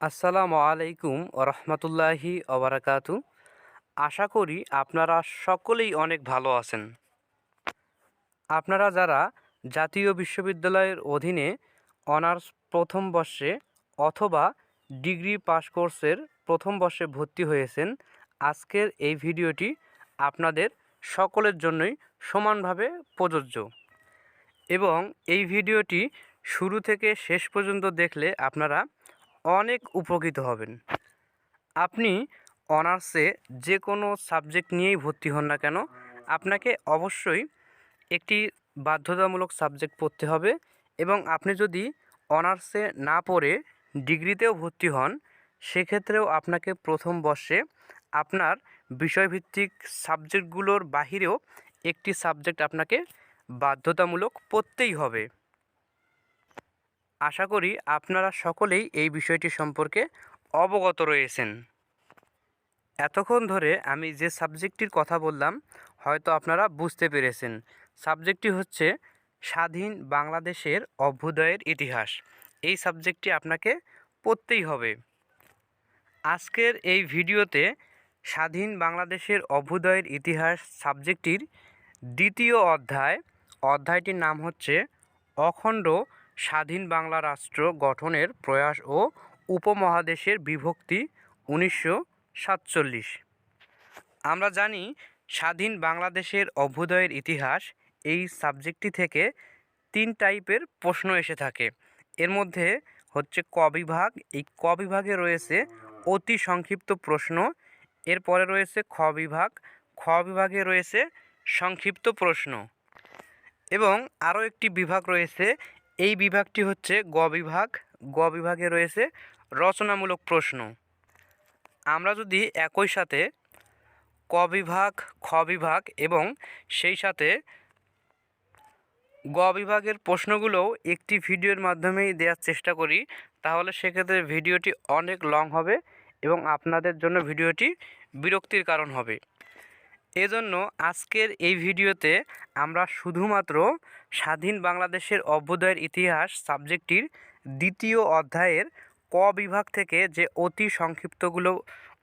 আসসালামু আলাইকুম রহমতুল্লাহি অবরাকাতু আশা করি আপনারা সকলেই অনেক ভালো আছেন। আপনারা যারা জাতীয় বিশ্ববিদ্যালয়ের অধীনে অনার্স প্রথম বর্ষে অথবা ডিগ্রি পাস কোর্সের প্রথম বর্ষে ভর্তি হয়েছেন, আজকের এই ভিডিওটি আপনাদের সকলের জন্যই সমানভাবে প্রযোজ্য। এবং এই ভিডিওটি শুরু থেকে শেষ পর্যন্ত দেখলে আপনারা অনেক উপকৃত হবেন। আপনি অনার্সে যে কোনো সাবজেক্ট নিয়েই ভর্তি হন না কেন, আপনাকে অবশ্যই একটি বাধ্যতামূলক সাবজেক্ট পড়তে হবে এবং আপনি যদি অনার্সে না পড়ে ডিগ্রিতেও ভর্তি হন, সেক্ষেত্রেও আপনাকে প্রথম বর্ষে আপনার বিষয়ভিত্তিক সাবজেক্টগুলোর বাহিরেও একটি সাবজেক্ট আপনাকে বাধ্যতামূলক পড়তেই হবে। আশা করি আপনারা সকলেই এই বিষয়টি সম্পর্কে অবগত রয়েছেন। এতক্ষণ ধরে আমি যে সাবজেক্টটির কথা বললাম, হয়তো আপনারা বুঝতে পেরেছেন। সাবজেক্টটি হচ্ছে স্বাধীন বাংলাদেশের অভ্যুদয়ের ইতিহাস। এই সাবজেক্টটি আপনাকে পড়তেই হবে। আজকের এই ভিডিওতে স্বাধীন বাংলাদেশের অভ্যুদয়ের ইতিহাস সাবজেক্টটির দ্বিতীয় অধ্যায়, অধ্যায়টির নাম হচ্ছে অখণ্ড স্বাধীন বাংলা রাষ্ট্র গঠনের প্রয়াস ও উপমহাদেশের বিভক্তি উনিশশো সাতচল্লিশ। আমরা জানি স্বাধীন বাংলাদেশের অভ্যুদয়ের ইতিহাস এই সাবজেক্টটি থেকে তিন টাইপের প্রশ্ন এসে থাকে। এর মধ্যে হচ্ছে ক বিভাগ, এই ক বিভাগে রয়েছে অতি সংক্ষিপ্ত প্রশ্ন, এরপরে রয়েছে খ বিভাগ, খ বিভাগে রয়েছে সংক্ষিপ্ত প্রশ্ন। এবং আরও একটি বিভাগ রয়েছে এই বিভাগটি হচ্ছে গ বিভাগ। গ বিভাগে রয়েছে রচনামূলক প্রশ্ন। আমরা যদি একই সাথে ক বিভাগ, খ বিভাগ এবং সেই সাথে গ বিভাগের প্রশ্নগুলোও একটি ভিডিওর মাধ্যমেই দেওয়ার চেষ্টা করি, তাহলে সেক্ষেত্রে ভিডিওটি অনেক লং হবে এবং আপনাদের জন্য ভিডিওটি বিরক্তির কারণ হবে। এজন্য আজকের এই ভিডিওতে আমরা শুধুমাত্র স্বাধীন বাংলাদেশের অভ্যুদয়ের ইতিহাস সাবজেক্টটির দ্বিতীয় অধ্যায়ের ক বিভাগ থেকে যে অতি সংক্ষিপ্তগুলো,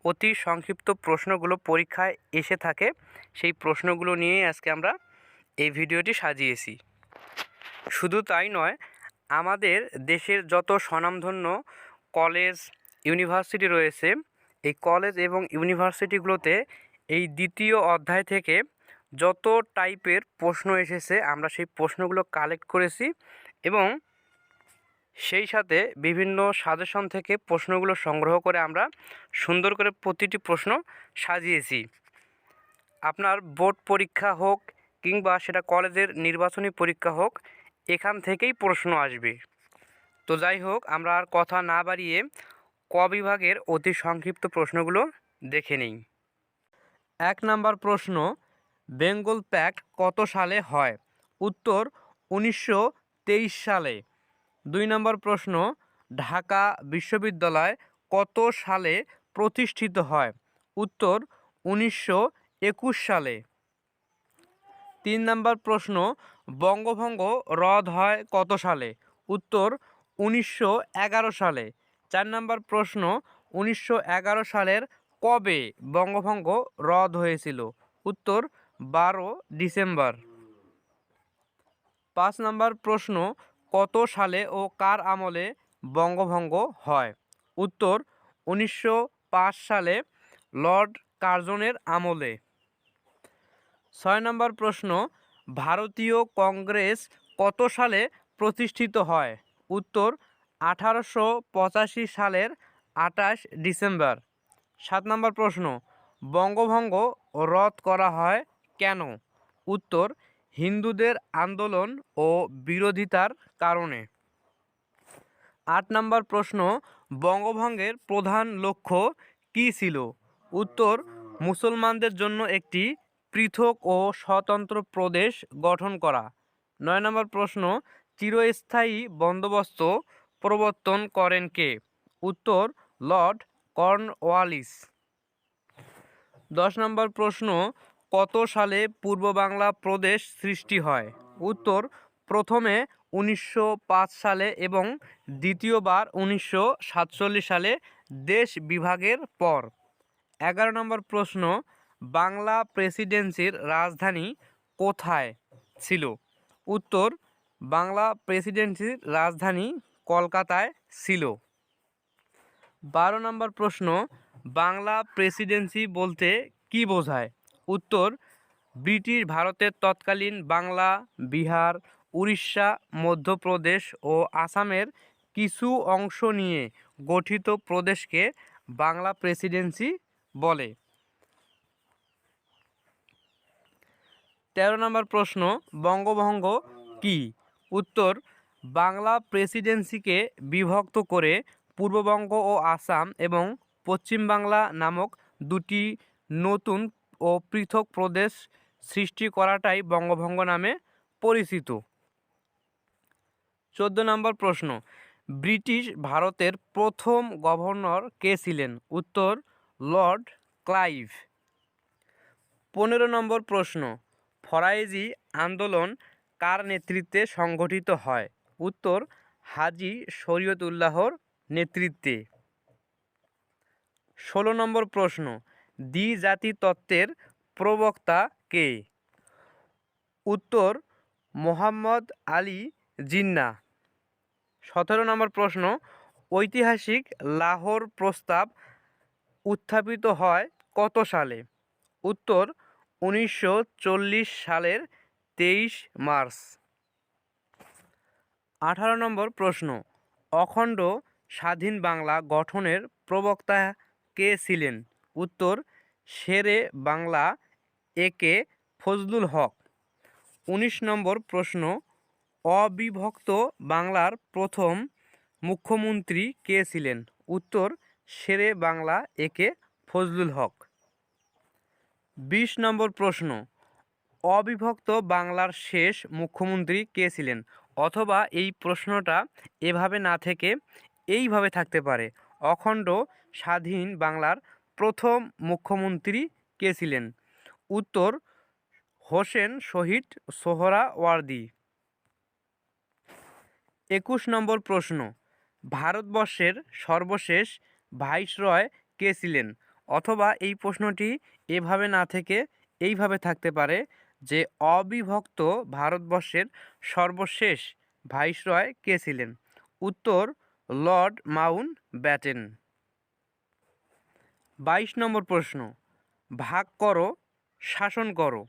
অতি সংক্ষিপ্ত প্রশ্নগুলো পরীক্ষায় এসে থাকে, সেই প্রশ্নগুলো নিয়েই আজকে আমরা এই ভিডিওটি সাজিয়েছি। শুধু তাই নয়, আমাদের দেশের যত স্বনামধন্য কলেজ, ইউনিভার্সিটি রয়েছে, এই কলেজ এবং ইউনিভার্সিটিগুলোতে এই দ্বিতীয় অধ্যায় থেকে যত টাইপের প্রশ্ন এসেছে, আমরা সেই প্রশ্নগুলো কালেক্ট করেছি এবং সেই সাথে বিভিন্ন সাজেশন থেকে প্রশ্নগুলো সংগ্রহ করে আমরা সুন্দর করে প্রতিটি প্রশ্ন সাজিয়েছি। আপনার বোর্ড পরীক্ষা হোক কিংবা সেটা কলেজের নির্বাচনী পরীক্ষা হোক, এখান থেকেই প্রশ্ন আসবে। তো যাই হোক, আমরা আর কথা না বাড়িয়ে ক বিভাগের অতি সংক্ষিপ্ত প্রশ্নগুলো দেখে নিই। এক নাম্বার প্রশ্ন বেঙ্গল প্যাক্ট কত সালে হয়? উত্তর, উনিশশো তেইশ সালে। দুই নম্বর প্রশ্ন, ঢাকা বিশ্ববিদ্যালয় কত সালে প্রতিষ্ঠিত হয়? উত্তর, উনিশশো একুশ সালে। তিন নম্বর প্রশ্ন, বঙ্গভঙ্গ রদ হয় কত সালে? উত্তর, উনিশশো এগারো সালে। চার নম্বর প্রশ্ন, উনিশশো এগারো সালের কবে বঙ্গভঙ্গ রদ হয়েছিল? উত্তর বারো ডিসেম্বর। পাঁচ নম্বর প্রশ্ন, কত সালে ও কার আমলে বঙ্গভঙ্গ হয়? উত্তর, উনিশশো পাঁচ সালে লর্ড কার্জনের আমলে। ছয় নম্বর প্রশ্ন, ভারতীয় কংগ্রেস কত সালে প্রতিষ্ঠিত হয়? উত্তর, আঠারোশো পঁচাশি সালের আঠাশ ডিসেম্বর। সাত নম্বর প্রশ্ন, বঙ্গভঙ্গ রদ করা হয় কেন? উত্তর, হিন্দুদের আন্দোলন ও বিরোধিতার কারণে। আট নম্বর প্রশ্ন, বঙ্গভঙ্গের প্রধান লক্ষ্য কী ছিল? উত্তর, মুসলমানদের জন্য একটি পৃথক ও স্বতন্ত্র প্রদেশ গঠন করা। নয় নম্বর প্রশ্ন, চিরস্থায়ী বন্দোবস্ত প্রবর্তন করেন কে? উত্তর, লর্ড কর্নওয়ালিস। দশ নম্বর প্রশ্ন কত সালে পূর্ব বাংলা প্রদেশ সৃষ্টি হয়? উত্তর, প্রথমে উনিশশো পাঁচ সালে এবং দ্বিতীয়বার উনিশশো সাতচল্লিশ সালে দেশ বিভাগের পর। এগারো নম্বর প্রশ্ন, বাংলা প্রেসিডেন্সির রাজধানী কোথায় ছিল? উত্তর, বাংলা প্রেসিডেন্সির রাজধানী কলকাতায় ছিল। বারো নম্বর প্রশ্ন, বাংলা প্রেসিডেন্সি বলতে কি বোঝায়? উত্তর, ব্রিটিশ ভারতের তৎকালীন বাংলা, বিহার, উড়িষ্যা, মধ্যপ্রদেশ ও আসামের কিছু অংশ নিয়ে গঠিত প্রদেশকে বাংলা প্রেসিডেন্সি বলে। তেরো নম্বর প্রশ্ন, বঙ্গভঙ্গ কি? উত্তর, বাংলা প্রেসিডেন্সিকে বিভক্ত করে পূর্ববঙ্গ ও আসাম এবং পশ্চিম বাংলা নামক দুটি নতুন ও পৃথক প্রদেশ সৃষ্টি করাটাই বঙ্গভঙ্গ নামে পরিচিত। চোদ্দ নম্বর প্রশ্ন, ব্রিটিশ ভারতের প্রথম গভর্নর কে ছিলেন? উত্তর, লর্ড ক্লাইভ। পনেরো নম্বর প্রশ্ন, ফরাইজি আন্দোলন কার নেতৃত্বে সংগঠিত হয়? উত্তর, হাজি শরীয়তুল্লাহর নেতৃত্বে। ষোলো নম্বর প্রশ্ন দ্বিজাতি তত্ত্বের প্রবক্তা কে? উত্তর, মোহাম্মদ আলী জিন্না। সতেরো নম্বর প্রশ্ন, ঐতিহাসিক লাহোর প্রস্তাব উত্থাপিত হয় কত সালে? উত্তর, উনিশশো চল্লিশ সালের তেইশ মার্চ। আঠারো নম্বর প্রশ্ন, অখণ্ড স্বাধীন বাংলা গঠনের প্রবক্তা কে ছিলেন? উত্তর শেরে বাংলা একে ফজলুল হক। উনিশ নম্বর প্রশ্ন, অবিভক্ত বাংলার প্রথম মুখ্যমন্ত্রী কে ছিলেন? উত্তর শেরে বাংলা একে ফজলুল হক। বিশ নম্বর প্রশ্ন, অবিভক্ত বাংলার শেষ মুখ্যমন্ত্রী কে ছিলেন? অথবা এই প্রশ্নটা এভাবে না থেকে এইভাবে থাকতে পারে। অখণ্ড স্বাধীন বাংলার প্রথম মুখ্যমন্ত্রী কে ছিলেন? উত্তর, হোসেন শহীদ সোহরাওয়ার্দী একুশ নম্বর প্রশ্ন, ভারতবর্ষের সর্বশেষ ভাইসরয় কে ছিলেন? অথবা এই প্রশ্নটি এভাবে না থেকে এইভাবে থাকতে পারে যে অবিভক্ত ভারতবর্ষের সর্বশেষ ভাইসরয় কে ছিলেন? উত্তর, লর্ড মাউন্ট ব্যাটেন। বাইশ নম্বর প্রশ্ন। ভাগ করো, শাসন করো।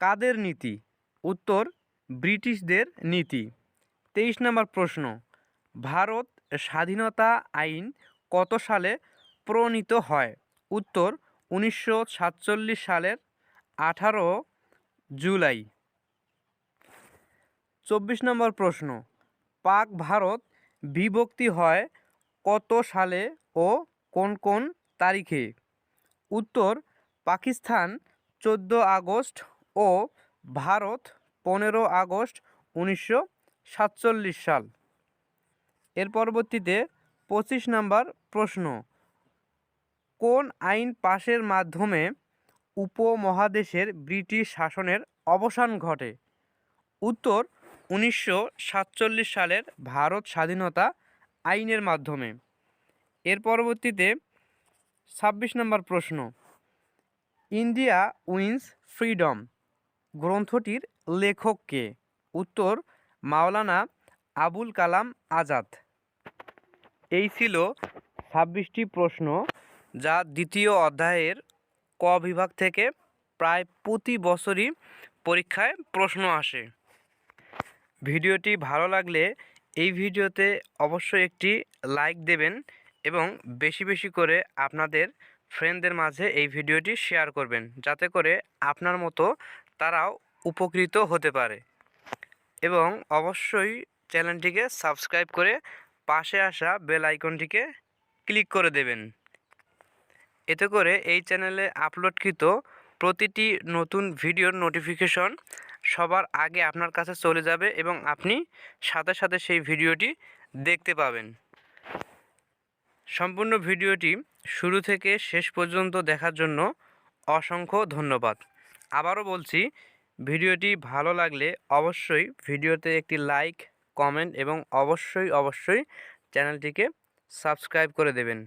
কাদের নীতি? উত্তর, ব্রিটিশদের নীতি। তেইশ নম্বর প্রশ্ন। ভারত স্বাধীনতা আইন কত সালে প্রণীত হয়? উত্তর, উনিশশো সাতচল্লিশ সালের আঠারো জুলাই। চব্বিশ নম্বর প্রশ্ন। পাক ভারত বিভক্তি হয় কত সালে ও কোন কোন তারিখে। উত্তর, পাকিস্তান, চোদ্দ আগস্ট ও ভারত, পনেরো আগস্ট উনিশশো সাতচল্লিশ সাল। এর পরবর্তীতে পঁচিশ নম্বর প্রশ্ন, কোন আইন পাশের মাধ্যমে উপমহাদেশের ব্রিটিশ শাসনের অবসান ঘটে? উত্তর, উনিশশো সাতচল্লিশ সালের ভারত স্বাধীনতা আইনের মাধ্যমে। এর পরবর্তীতে ছাব্বিশ নম্বর প্রশ্ন। ইন্ডিয়া উইন্স ফ্রিডম গ্রন্থটির লেখক কে? উত্তর, মাওলানা আবুল কালাম আজাদ। এই ছিল ছাব্বিশটি প্রশ্ন যা দ্বিতীয় অধ্যায়ের ক বিভাগ থেকে প্রায় প্রতি বছরই পরীক্ষায় প্রশ্ন আসে। ভিডিওটি ভালো লাগলে এই ভিডিওতে অবশ্যই একটি লাইক দেবেন এবং বেশি বেশি করে আপনাদের ফ্রেন্ডদের মাঝে এই ভিডিওটি শেয়ার করবেন। যাতে করে আপনার মতো তারাও উপকৃত হতে পারে। এবং অবশ্যই চ্যানেলটিকে সাবস্ক্রাইব করে পাশে আসা বেল আইকনটিকে ক্লিক করে দেবেন। এতে করে এই চ্যানেলে আপলোডকৃত প্রতিটি নতুন ভিডিওর নোটিফিকেশন সবার আগে আপনার কাছে চলে যাবে এবং আপনি সাথে সাথে সেই ভিডিওটি দেখতে পাবেন। সম্পূর্ণ ভিডিওটি শুরু থেকে শেষ পর্যন্ত দেখার জন্য অসংখ্য ধন্যবাদ। আবারও বলছি, ভিডিওটি ভালো লাগলে অবশ্যই ভিডিওতে একটি লাইক, কমেন্ট এবং অবশ্যই অবশ্যই চ্যানেলটিকে সাবস্ক্রাইব করে দেবেন।